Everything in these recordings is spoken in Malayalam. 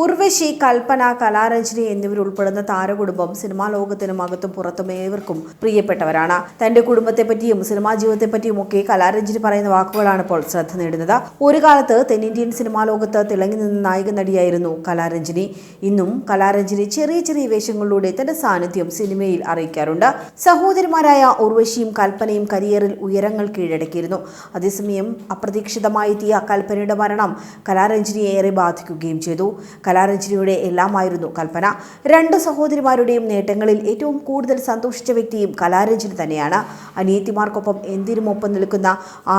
ഉർവശി കൽപ്പന കലാരഞ്ജനി എന്നിവരുൾപ്പെടുന്ന താരകുടുംബം സിനിമാ ലോകത്തിനും അകത്തും പുറത്തും ഏവർക്കും പ്രിയപ്പെട്ടവരാണ്. തന്റെ കുടുംബത്തെപ്പറ്റിയും സിനിമാ ജീവിതത്തെപ്പറ്റിയും ഒക്കെ കലാരഞ്ജനി പറയുന്ന വാക്കുകളാണ് ഇപ്പോൾ ശ്രദ്ധ നേടുന്നത്. ഒരു കാലത്ത് തെന്നിന്ത്യൻ സിനിമാ ലോകത്ത് തിളങ്ങി നിന്ന നായിക നടിയായിരുന്നു കലാരഞ്ജനി. ഇന്നും കലാരഞ്ജനി ചെറിയ ചെറിയ വേഷങ്ങളിലൂടെ തന്റെ സാന്നിധ്യം സിനിമയിൽ അറിയിക്കാറുണ്ട്. സഹോദരിമാരായ ഉർവശിയും കൽപ്പനയും കരിയറിൽ ഉയരങ്ങൾ കീഴടക്കിയിരുന്നു. അതേസമയം അപ്രതീക്ഷിതമായി എത്തിയ കൽപ്പനയുടെ മരണം കലാരഞ്ജനിയെ ഏറെ ബാധിക്കുകയും ചെയ്തു. കലാരഞ്ജനിയുടെ എല്ലാമായിരുന്നു കൽപ്പന. രണ്ട് സഹോദരിമാരുടെയും നേട്ടങ്ങളിൽ ഏറ്റവും കൂടുതൽ സന്തോഷിച്ച വ്യക്തിയും കലാരഞ്ജനി തന്നെയാണ്. അനിയത്തിമാർക്കൊപ്പം എന്തിനുമൊപ്പം നിൽക്കുന്ന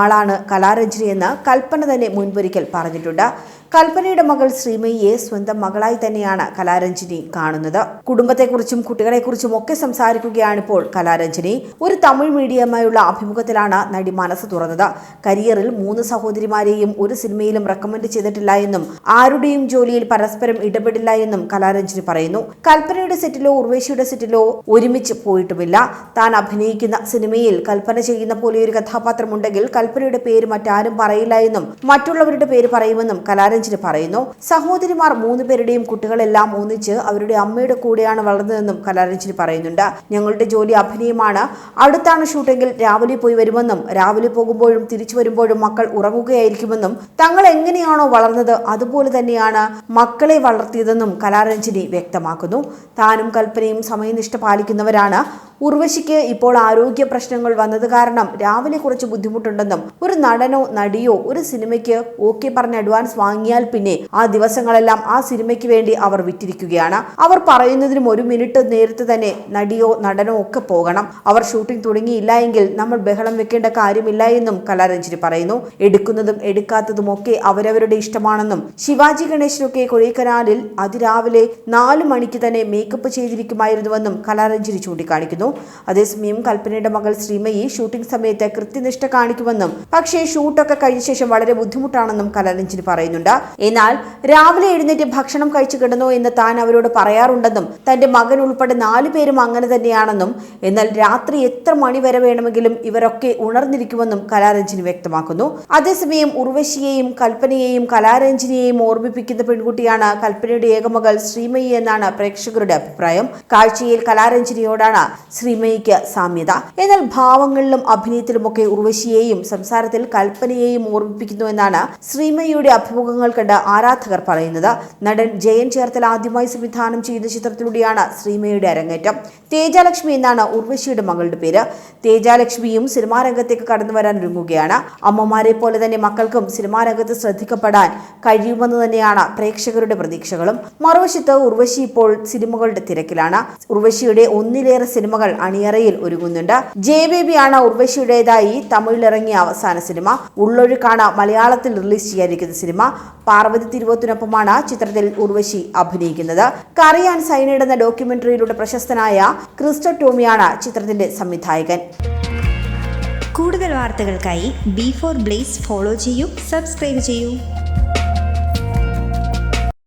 ആളാണ് കലാരഞ്ജനി എന്ന് കൽപ്പന തന്നെ മുൻപൊരിക്കൽ പറഞ്ഞിട്ടുണ്ട്. കൽപ്പനയുടെ മകൾ ശ്രീമയിയെ സ്വന്തം മകളായി തന്നെയാണ് കലാരഞ്ജനി കാണുന്നത്. കുടുംബത്തെക്കുറിച്ചും കുട്ടികളെക്കുറിച്ചും ഒക്കെ സംസാരിക്കുകയാണിപ്പോൾ കലാരഞ്ജനി. ഒരു തമിഴ് മീഡിയമായുള്ള അഭിമുഖത്തിലാണ് നടി മനസ്സ് തുറന്നത്. കരിയറിൽ മൂന്ന് സഹോദരിമാരെയും ഒരു സിനിമയിലും റെക്കമെൻഡ് ചെയ്തിട്ടില്ല എന്നും ആരുടെയും ജോലിയിൽ പരസ്പരം ഇടപെടില്ല എന്നും കലാരഞ്ജനി പറയുന്നു. കൽപ്പനയുടെ സെറ്റിലോ ഉർവേശിയുടെ സെറ്റിലോ ഒരുമിച്ച് പോയിട്ടുമില്ല. താൻ അഭിനയിക്കുന്ന സിനിമയിൽ കൽപ്പന ചെയ്യുന്ന പോലെ ഒരു കഥാപാത്രമുണ്ടെങ്കിൽ കൽപ്പനയുടെ പേര് മറ്റാരും പറയില്ല എന്നും മറ്റുള്ളവരുടെ പേര് പറയുമെന്നും കലാരഞ്ജനി പറയുന്നു. സഹോദരിമാർ മൂന്ന് പേരുടെയും കുട്ടികളെല്ലാം ഒന്നിച്ച് അവരുടെ അമ്മയുടെ കൂടെയാണ് വളർന്നതെന്നും കലാലഞ്ചിന് പറയുന്നുണ്ട്. ഞങ്ങളുടെ ജോലി അഭിനയമാണ്. അടുത്താണ് ഷൂട്ടെങ്കിൽ രാവിലെ പോയി വരുമെന്നും രാവിലെ പോകുമ്പോഴും തിരിച്ചു വരുമ്പോഴും മക്കൾ ഉറങ്ങുകയായിരിക്കുമെന്നും തങ്ങൾ എങ്ങനെയാണോ വളർന്നത് അതുപോലെ തന്നെയാണ് മക്കളെ വളർത്തിയതെന്നും കലാരഞ്ജിനി വ്യക്തമാക്കുന്നു. താനും കൽപ്പനയും സമയനിഷ്ഠ പാലിക്കുന്നവരാണ്. ഉർവശിക്ക് ഇപ്പോൾ ആരോഗ്യ പ്രശ്നങ്ങൾ വന്നത് കാരണം രാവിലെ കുറച്ച് ബുദ്ധിമുട്ടുണ്ടെന്നും ഒരു നടനോ നടിയോ ഒരു സിനിമയ്ക്ക് ഓക്കെ പറഞ്ഞ് അഡ്വാൻസ് വാങ്ങിയാൽ പിന്നെ ആ ദിവസങ്ങളെല്ലാം ആ സിനിമയ്ക്ക് വേണ്ടി അവർ വിറ്റിരിക്കുകയാണ്. അവർ പറയുന്നതിനും ഒരു മിനിറ്റ് നേരത്തെ തന്നെ നടിയോ നടനോ ഒക്കെ പോകണം. അവർ ഷൂട്ടിംഗ് തുടങ്ങിയില്ല എങ്കിൽ നമ്മൾ ബഹളം വെക്കേണ്ട കാര്യമില്ല എന്നും കലാരഞ്ജിനി പറയുന്നു. എടുക്കുന്നതും എടുക്കാത്തതും ഒക്കെ അവരവരുടെ ഇഷ്ടമാണെന്നും ശിവാജി ഗണേശനൊക്കെ കൊഴീക്കനാലിൽ അതിരാവിലെ നാല് മണിക്ക് തന്നെ മേക്കപ്പ് ചെയ്തിരിക്കുമായിരുന്നുവെന്നും കലാരഞ്ജിനി ചൂണ്ടിക്കാണിക്കുന്നു. അതേസമയം കൽപ്പനയുടെ മകൾ ശ്രീമയി ഷൂട്ടിംഗ് സമയത്ത് കൃത്യനിഷ്ഠ കാണിക്കുമെന്നും പക്ഷേ ഷൂട്ടൊക്കെ കഴിഞ്ഞ ശേഷം വളരെ ബുദ്ധിമുട്ടാണെന്നും കലാരഞ്ജനി പറയുന്നുണ്ട്. എന്നാൽ രാവിലെ എഴുന്നേറ്റ് ഭക്ഷണം കഴിച്ചു കിടന്നു എന്ന് താൻ അവരോട് പറയാറുണ്ടെന്നും തന്റെ മകൻ ഉൾപ്പെടെ നാലു പേരും അങ്ങനെ തന്നെയാണെന്നും എന്നാൽ രാത്രി എത്ര മണി വരെ വേണമെങ്കിലും ഇവരൊക്കെ ഉണർന്നിരിക്കുമെന്നും കലാരഞ്ജിന് വ്യക്തമാക്കുന്നു. അതേസമയം ഉർവശിയെയും കൽപ്പനയെയും കലാരഞ്ജിനെയും ഓർമ്മിപ്പിക്കുന്ന പെൺകുട്ടിയാണ് കൽപ്പനയുടെ ഏകമകൾ ശ്രീമയി എന്നാണ് പ്രേക്ഷകരുടെ അഭിപ്രായം. കാഴ്ചയിൽ കലാരഞ്ജനിയോടാണ് ശ്രീമയിക്ക് സാമ്യത. എന്നാൽ ഭാവങ്ങളിലും അഭിനയത്തിലുമൊക്കെ ഉർവശിയെയും സംസാരത്തിൽ കൽപ്പനയെയും ഓർമ്മിപ്പിക്കുന്നു എന്നാണ് ശ്രീമയിയുടെ അഭിമുഖങ്ങൾ കണ്ട് ആരാധകർ പറയുന്നത്. നടൻ ജയൻ ചേർത്തൽ ആദ്യമായി സംവിധാനം ചെയ്യുന്ന ചിത്രത്തിലൂടെയാണ് ശ്രീമയുടെ അരങ്ങേറ്റം. തേജാലക്ഷ്മി എന്നാണ് ഉർവശിയുടെ മകളുടെ പേര്. തേജാലക്ഷ്മിയും സിനിമാ രംഗത്തേക്ക് കടന്നു വരാൻ ഒരുങ്ങുകയാണ്. അമ്മമാരെ പോലെ തന്നെ മക്കൾക്കും സിനിമാ രംഗത്ത് ശ്രദ്ധിക്കപ്പെടാൻ കഴിയുമെന്ന് തന്നെയാണ് പ്രേക്ഷകരുടെ പ്രതീക്ഷകളും. മറുവശത്ത് ഉർവശി ഇപ്പോൾ സിനിമകളുടെ തിരക്കിലാണ്. ഉർവശിയുടെ ഒന്നിലേറെ സിനിമകൾ അണിയറയിൽ ഒരുങ്ങുന്നുണ്ട്. ജെ ബേബിയാണ് ഉർവശിയുടേതായി തമിഴിലിറങ്ങിയ അവസാന സിനിമ. ഉള്ളൊഴുക്കാണ് മലയാളത്തിൽ റിലീസ് ചെയ്യാനിരിക്കുന്ന സിനിമ. പാർവതി തിരുവത്തിനൊപ്പമാണ് ചിത്രത്തിൽ ഉർവശി അഭിനയിക്കുന്നത്. കറിയാൻ സൈനഡ് എന്ന ഡോക്യുമെന്ററിയിലൂടെ പ്രശസ്തനായ ക്രിസ്റ്റോ ടോമിയാണ് ചിത്രത്തിന്റെ സംവിധായകൻ. കൂടുതൽ വാർത്തകൾക്കായി ബി ഫോർ ബ്ലേസ് ഫോളോ ചെയ്യൂ സബ്സ്ക്രൈബ് ചെയ്യൂ.